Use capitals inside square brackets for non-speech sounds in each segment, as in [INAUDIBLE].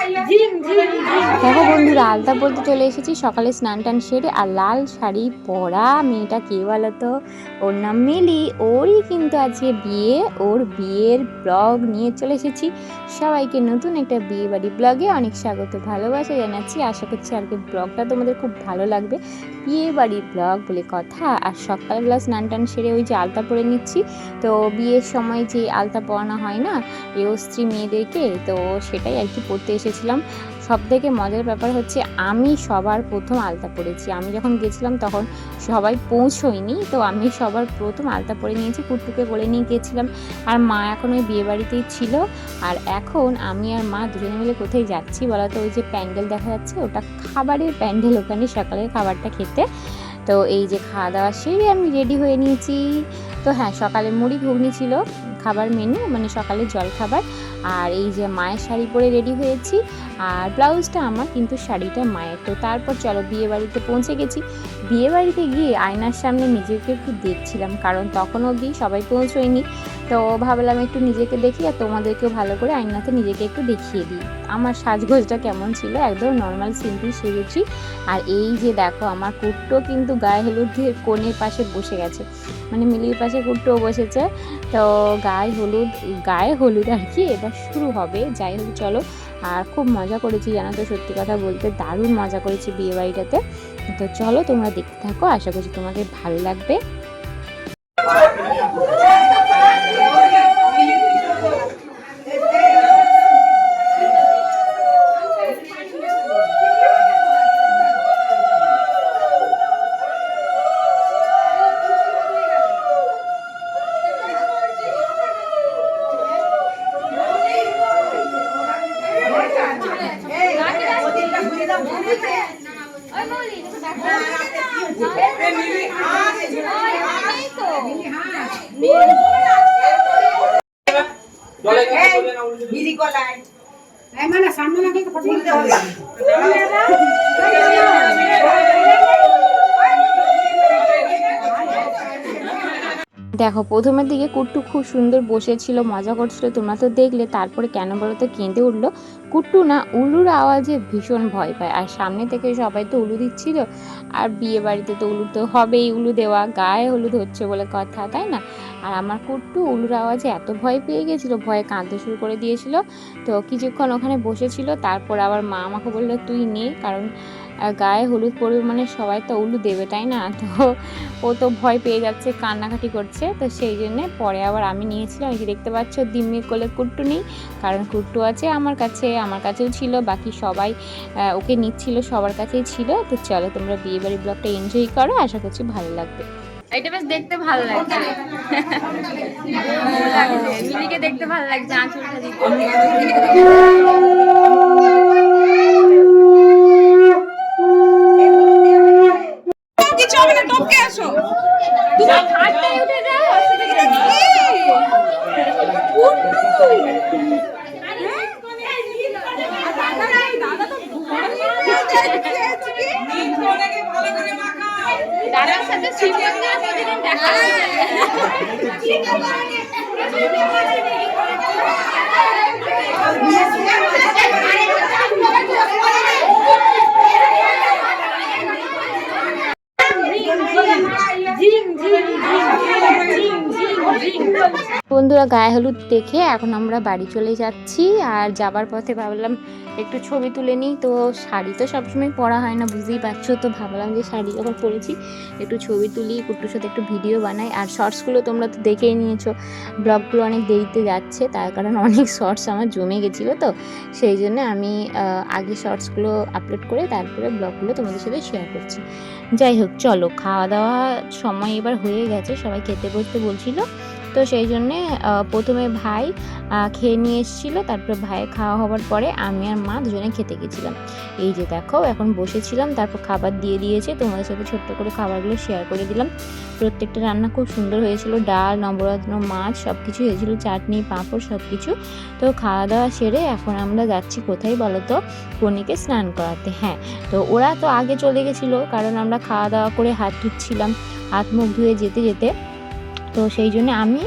এই দেখো বন্ধুরা আলতা পরতে চলে এসেছি। সকালে স্নান টান সেরে আর লাল শাড়ি পরা মেয়েটা কে বলতো? ওর নাম মিলি। ওরই কিন্তু আজকে বিয়ে। ওর বিয়ের ব্লগ নিয়ে চলে এসেছি। সবাইকে নতুন একটা বিয়ে বাড়ি ব্লগে অনেক স্বাগত, ভালোবাসা জানাচ্ছি। আশা করছি আজকে ব্লগটা তোমাদের খুব ভালো লাগবে। বিয়ে বাড়ির ব্লগ বলে কথা। আর সকালবেলা স্নান টান সেরে ওই যে আলতা পরে নিচ্ছি। তো বিয়ের সময় যে আলতা পরানো হয় না এ স্ত্রী মেয়েদেরকে, তো সেটাই আর কি পড়তে এসেছিলাম। সব থেকে মজার ব্যাপার হচ্ছে আমি সবার প্রথম আলতা পরেছি। আমি যখন গেছিলাম তখন সবাই পৌঁছয়নি, তো আমি সবার প্রথম আলতা পরে নিয়েছি, কুট্টুকে বলে নিয়ে গেছিলাম। আর মা এখন ওই বিয়েবাড়িতেই ছিল। আর এখন আমি আর মা দুজনে মিলে কোথায় যাচ্ছি বলা তো ওই যে প্যান্ডেল দেখা যাচ্ছে, ওটা খাবারের প্যান্ডেল ওখানে সকালের খাবারটা খেতে। তো এই যে খাওয়া দাওয়া সেরে আমি রেডি হয়ে নিয়েছি। তো হ্যাঁ সকালে মুড়ি ঘুগনি ছিল, খাবার মেনু মানে সকালে জল খাবার আর এই যে মায়ের শাড়ি পরে রেডি হয়েছি, আর ব্লাউজটা আমার কিন্তু শাড়িটা মায়ের। তো তারপর চলো বিয়ে বাড়িতে পৌঁছে গেছি। বিয়ে বাড়িতে গিয়ে আয়নার সামনে নিজেকে একটু দেখছিলাম, কারণ তখন অবধি সবাই পৌঁছয়নি। তো ভাবলাম একটু নিজেকে দেখি আর তোমাদেরকেও ভালো করে আয়নাতে নিজেকে একটু দেখিয়ে দিই। আমার সাজগোজটা কেমন ছিল? একদম নর্মাল সিম্পল সেরেছি আর এই যে দেখো, আমার কুট্টো কিন্তু গায়ে হলুদ দিয়ে কোণের পাশে বসে গেছে। মানে মিলির পাশে কুট্টো বসেছে। তো গায়ে হলুদ গায়ে হলুদ আর কি এবার শুরু হবে। যাই হোক, চলো। আর খুব মজা করেছি, জানো তো? সত্যি কথা বলতে দারুণ মজা করেছি বিয়ে বাড়িটাতে তো চলো তোমরা দেখতে থাকো। আশা করছি তোমাদের ভালো লাগবে। সামনে লাগে তো ফটো দিতে হবে দেখো, প্রথমের দিকে কুট্টু খুব সুন্দর বসেছিল, মজা করছিল। তোমরা তো দেখলে, তারপরে কেন বলো তো কেঁদে উঠল। কুট্টু না উলুর আওয়াজে ভীষণ ভয় পায়। আর সামনে থেকে সবাই তো উলু দিচ্ছিল। আর বিয়ে বাড়িতে তো উলু তো হবেই, উলু দেওয়া, গায়ে হলুদ হচ্ছে বলে কথা, তাই না? আর আমার কুট্টু উলুর আওয়াজে এত ভয় পেয়ে গেছিল, ভয়ে কাঁদতে শুরু করে দিয়েছিল। তো কিছুক্ষণ ওখানে বসেছিল, তারপর আবার মা আমাকে বলল, তুই নে। কারণ আহ, গায়ে হলুদ পড়বে মানে সবাই তো উলু দেবে তাই না? তো ও তো ভয় পেয়ে যাচ্ছে কান্নাকাটি করছে। তো সেই জন্যে পরে আবার আমি নিয়েছিলাম। এই যে দেখতে পাচ্ছ দিম্মির কোলে কুট্টু নেই কারণ কুট্টু আছে আমার কাছে আমার কাছেও ছিল বাকি সবাই ওকে নিচ্ছিল সবার কাছেই ছিল। তো চলো তোমরা বিয়ে বাড়ি ব্লগটা এনজয় করো আশা করছি ভালো লাগবে। এটা বেশ দেখতে ভালো লাগছে ভালো [LAUGHS] লাগছে। মিলিকে দেখতে ভালো লাগছে আঁচলটা দিতে। [LAUGHS] টপকে আসো। তুমি খাটটায় উঠে যাও দাদার সাথে শিবগঞ্জে প্রতিদিন দেখা বন্ধুরা গায়ে হলুদ দেখে এখন আমরা বাড়ি চলে যাচ্ছি। আর যাবার পথে ভাবলাম একটু ছবি তুলে নিই। তো শাড়ি তো সবসময় পরা হয় না, বুঝতেই পারছ? তো ভাবলাম যে শাড়ি যখন পরেছি, একটু ছবি তুলি, কুট্টুর সাথে একটু ভিডিও বানাই। আর শর্টসগুলো তোমরা তো দেখেই নিয়েছো, ব্লগগুলো অনেক দেরিতে যাচ্ছে, তার কারণ অনেক শর্টস আমার জমে গেছিল তো। সেই জন্য আমি আগে শর্টসগুলো আপলোড করে তারপরে ব্লগগুলো তোমাদের সাথে শেয়ার করছি। যাই হোক, চলো খাওয়া দাওয়া সময় এবার হয়ে গেছে, সবাই খেতে বসতে বলছিল। তো সেই জন্যে প্রথমে ভাই খেয়ে নিয়ে এসেছিল, তারপরে ভাইয়ের খাওয়া হওয়ার পরে আমি আর মা দুজনে খেতে গেছিলাম। এই যে দেখো, এখন বসেছিলাম, তারপর খাবার দিয়ে দিয়েছে, তোমাদের সাথে ছোট্ট করে খাবারগুলো শেয়ার করে দিলাম। প্রত্যেকটা রান্না খুব সুন্দর হয়েছিল, ডাল নবরত্ন মাছ সব কিছু হয়েছিল, চাটনি, পাঁপড় সব কিছু তো খাওয়া দাওয়া সেরে এখন আমরা যাচ্ছি কোথায় বলো তো কনিকে স্নান করাতে হ্যাঁ। তো ওরা তো আগে চলে গেছিল, কারণ আমরা খাওয়া দাওয়া করে হাত ধুচ্ছিলাম, হাত মুখ ধুয়ে যেতে যেতে। তো সেই জন্য আমি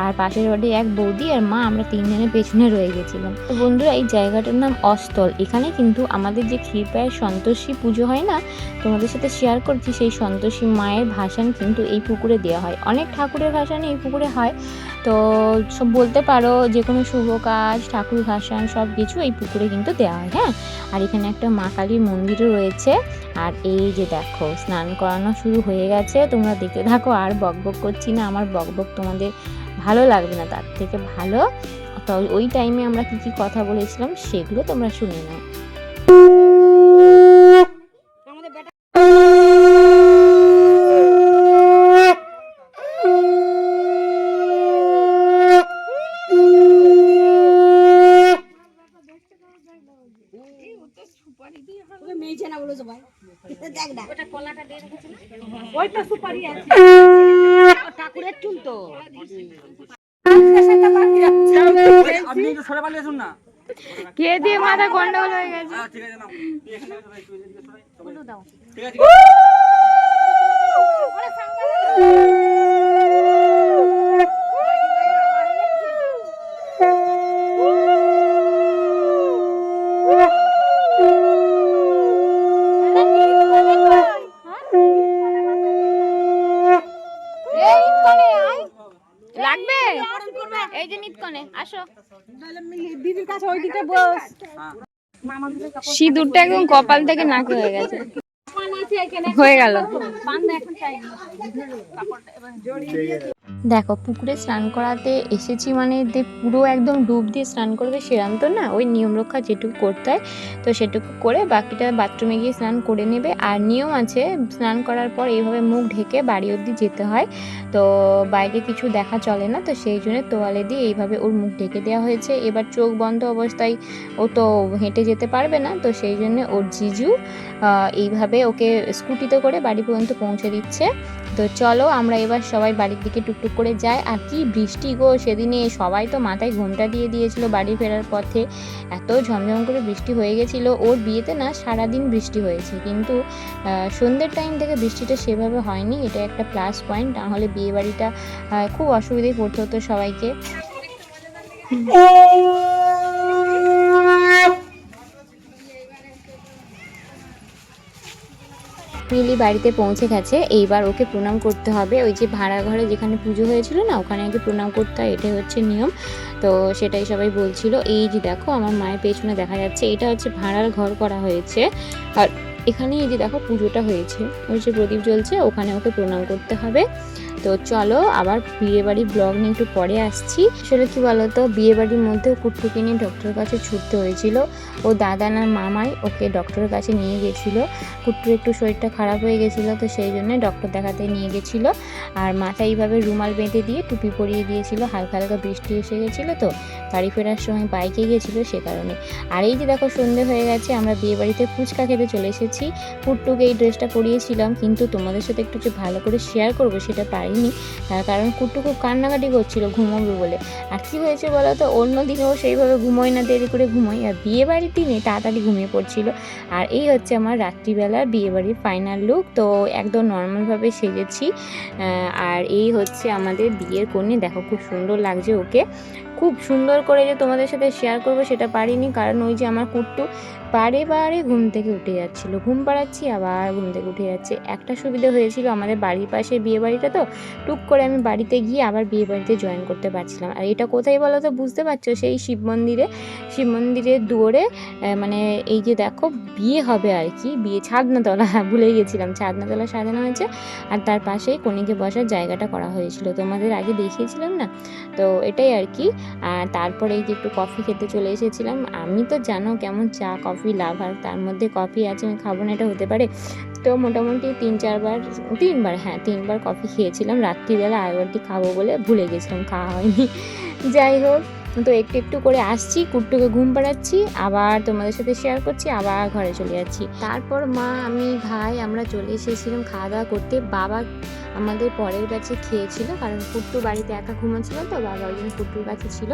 আর পাশের বাড়ি এক বৌদি আর মা আমরা তিনজনের পেছনে রয়ে গেছিলাম। তো বন্ধুরা, এই জায়গাটার নাম অস্তল এখানে কিন্তু আমাদের যে ক্ষীরপায়ের সন্তোষী পুজো হয় না, তোমাদের সাথে শেয়ার করছি, সেই সন্তোষী মায়ের ভাসান কিন্তু এই পুকুরে দেওয়া হয়। অনেক ঠাকুরের ভাসান এই পুকুরে হয়। তো সব বলতে পারো, যে কোনো শুভ কাজ, ঠাকুর ভাসান সব কিছু এই পুকুরে কিন্তু দেওয়া হয় হ্যাঁ? আর এখানে একটা মা কালীর মন্দিরও রয়েছে। আর এই যে দেখো, স্নান করানো শুরু হয়ে গেছে। তোমরা দেখতে থাকো, আর বকবক করছি না। আমার বকবক তোমাদের ভালো লাগবে না তার থেকে ভালো। তো ওই টাইমে আমরা কি কি কথা বলেছিলাম সেগুলো তোমরা শুনে নাও। আমাদের বেটা ওকে মেয়েছে না বলে সবাই দেখ না ওটা কলাটা দিয়ে রেখেছে ওই সুপারি আছে। তো। আপনি একটু সরে পালিয়ে আসুন না কে দিয়ে মাথা গন্ডগোল হয়ে গেছে? ঠিক আছে নাও ঠিক আছে এই যে নিতকনে আসো। দিদির কাছে ওই দিকে বস। সিঁদুরটা একদম কপাল থেকে নাক হয়ে গেছে। হয়ে গেল। দেখো, পুকুরে স্নান করাতে এসেছি মানে যে পুরো একদম ডুব দিয়ে স্নান করবে সেরাম তো না? ওই নিয়ম রক্ষা যেটুকু করতে হয়, তো সেটুকু করে বাকিটা বাথরুমে গিয়ে স্নান করে নেবে। আর নিয়ম আছে, স্নান করার পর এইভাবে মুখ ঢেকে বাড়ি অবধি যেতে হয়। তো বাইরে কিছু দেখা চলে না, তো সেই জন্য তোয়ালে দিয়ে এইভাবে ওর মুখ ঢেকে দেওয়া হয়েছে। এবার চোখ বন্ধ অবস্থায় ও তো হেঁটে যেতে পারবে না, তো সেই জন্য ওর জিজু এইভাবে ওকে স্কুটিতে করে বাড়ি পর্যন্ত পৌঁছে দিচ্ছে। তো চলো আমরা এবার সবাই বাড়ির দিকে টুকটুক করে যাই। আর কি বৃষ্টি গো সেদিনে, সবাই তো মাথায় ঘোমটা দিয়ে দিয়েছিল বাড়ি ফেরার পথে। এত ঝমঝম করে বৃষ্টি হয়ে গেছিল। ওর বিয়েতে না সারাদিন বৃষ্টি হয়েছে। কিন্তু সন্ধ্যের টাইম থেকে বৃষ্টিটা সেভাবে হয়নি। এটা একটা প্লাস পয়েন্ট নাহলে বিয়ে বাড়িটা খুব অসুবিধায় পড়তে হতো সবাইকে। মিলি বাড়িতে পৌঁছে গেছে, এইবার ওকে প্রণাম করতে হবে। ওই যে ভাড়া ঘরে যেখানে পুজো হয়েছিল না, ওখানে আগে প্রণাম করতে হয়, এটাই হচ্ছে নিয়ম। তো সেটাই সবাই বলছিল। এই যে দেখো, আমার মায়ের পেছনে দেখা যাচ্ছে, এটা হচ্ছে ভাড়ার ঘর করা হয়েছে। আর এখানে এই যে দেখো পুজোটা হয়েছে। ওই যে প্রদীপ জ্বলছে, ওখানে ওকে প্রণাম করতে হবে। তো চলো আবার বিয়ে বাড়ির ব্লগ নিয়ে একটু পরে আসছি। আসলে কি বলতো বিয়ে বাড়ির মধ্যে কুট্টুকে নিয়ে ডক্টরের কাছে ছুটতে হয়েছিল। ও দাদা না মামাই ওকে ডক্টরের কাছে নিয়ে গেছিল। কুট্টুর একটু শরীরটা খারাপ হয়ে গেছিল, তো সেই জন্য ডক্টর দেখাতে নিয়ে গেছিল। আর মাথায় এইভাবে রুমাল বেঁধে দিয়ে টুপি পরিয়ে দিয়েছিল, হালকা হালকা বৃষ্টি এসে গেছিল তো, বাড়ি ফেরার সময় বাইকে গেছিল সে কারণে। আর এই যে দেখো সন্ধে হয়ে গেছে, আমরা বিয়ে বাড়িতে ফুচকা খেতে চলে এসেছি। কুট্টুকে এই ড্রেসটা পরিয়েছিলাম, কিন্তু তোমাদের সাথে একটু ভালো করে শেয়ার করব, সেটা পারিনি তার কারণ কুট্টু খুব কান্নাকাটি করছিল ঘুমোবে বলে। আর কি হয়েছে বলো তো অন্য দিনেও সেইভাবে ঘুমোয় না, দেরি করে ঘুমোয়। আর বিয়ে বাড়ির দিনে তাড়াতাড়ি ঘুমিয়ে পড়ছিল। আর এই হচ্ছে আমার রাত্রিবেলার বিয়ে বাড়ির ফাইনাল লুক তো একদম নর্মালভাবে সেজেছি। আর এই হচ্ছে আমাদের বিয়ের কন্যে। দেখো খুব সুন্দর লাগছে ওকে। খুব সুন্দর করে যে তোমাদের সাথে শেয়ার করব সেটা পারিনি। কারণ ওই যে আমার কুট্টু বারে বারে ঘুম থেকে উঠে যাচ্ছিল। ঘুম পাড়াচ্ছি, আবার ঘুম থেকে উঠে যাচ্ছে। একটা সুবিধা হয়েছিল আমাদের বাড়ির পাশে বিয়ে বাড়িটা তো, টুক করে আমি বাড়িতে গিয়ে আবার বিয়ে বাড়িতে জয়েন করতে পারছিলাম। আর এটা কোথায় বলো তো বুঝতে পারছ? সেই শিব মন্দিরে, শিব মন্দিরের দুয়ারে মানে এই যে দেখো, বিয়ে হবে আর কি। বিয়ে ছাদনাতলা, [LAUGHS] ভুলে গেছিলাম। ছাদনাতলা সাজানো হয়েছে আর তার পাশেই কণিকে বসার জায়গাটা করা হয়েছিল। তোমাদের আগে দেখিয়েছিলাম না? তো এটাই আর কি। আর তারপরে এই যে একটু কফি খেতে চলে এসেছিলাম। আমি তো জানো কেমন চা কফি লাভার, তার মধ্যে কফি আছে, আমি খাব না, এটা হতে পারে। তো মোটামুটি তিন চারবার, তিনবার হ্যাঁ তিনবার কফি খেয়েছিলাম। রাত্রিবেলা আরেকবারটি খাব বলে ভুলে গেছিলাম, খাওয়া হয়নি। যাই হোক তো একটু একটু করে আসছি কুট্টুকে ঘুম পাড়াচ্ছি আবার তোমাদের সাথে শেয়ার করছি আবার ঘরে চলে যাচ্ছি তারপর মা আমি ভাই আমরা চলে এসেছিলাম খাওয়া দাওয়া করতে বাবা আমাদের পরের ব্যাচে খেয়েছিল কারণ কুট্টু বাড়িতে একা ঘুমাচ্ছিল তো বাবা ওই জন্য কুট্টুর কাছে ছিল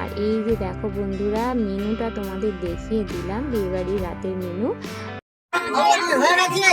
আর এই যে দেখো বন্ধুরা মেনুটা তোমাদের দেখিয়ে দিলাম বিয়েবাড়ির রাতের মেনু হয়ে হয়ে গেছে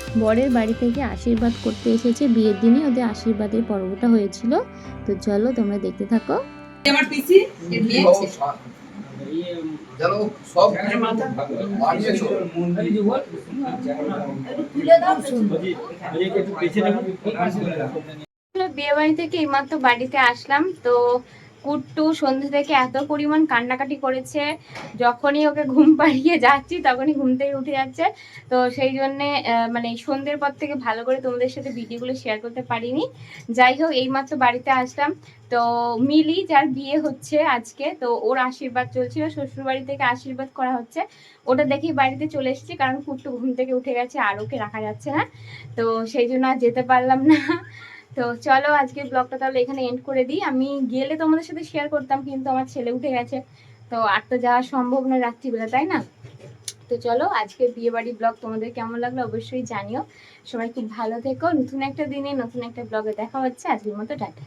বরের বাড়ি থেকে আশীর্বাদ করতে এসেছে বিয়ের দিনে ওদের আশীর্বাদের পর্বটা হয়েছিল তো চলো তোমরা দেখতে থাকো আমার পিসি বিয়ে বাড়ি থেকে এইমাত্র বাড়িতে আসলাম তো কুট্টু সন্ধ্যে থেকে এত পরিমাণ কান্নাকাটি করেছে, যখনই ওকে ঘুম পাড়িয়ে যাচ্ছি তখনই ঘুম থেকে উঠে যাচ্ছে। তো সেই জন্যে মানে সন্ধ্যের পর থেকে ভালো করে তোমাদের সাথে ভিডিওগুলো শেয়ার করতে পারিনি। যাই হোক এইমাত্র বাড়িতে আসলাম। তো মিলি যার বিয়ে হচ্ছে আজকে, তো ওর আশীর্বাদ চলছিল শ্বশুর বাড়ি থেকে আশীর্বাদ করা হচ্ছে। ওটা দেখেই বাড়িতে চলে এসেছি, কারণ কুট্টু ঘুম থেকে উঠে গেছে আর ওকে রাখা যাচ্ছে না। তো সেই জন্য আর যেতে পারলাম না। তো চলো আজকে ব্লগটা তাহলে এখানে এন্ড করে দিই। আমি গেলে তোমাদের সাথে শেয়ার করতাম, কিন্তু আমার ছেলে উঠে গেছে। তো আর তো যাওয়া সম্ভব না রাত্রিবেলা, তাই না? তো চলো আজকে বিয়ে বাড়ি ব্লগ তোমাদের কেমন লাগল অবশ্যই জানিও। সবাই খুব ভালো থেকো। নতুন একটা দিনে নতুন একটা ব্লগে দেখা হচ্ছে। আজকের মতো টাটা।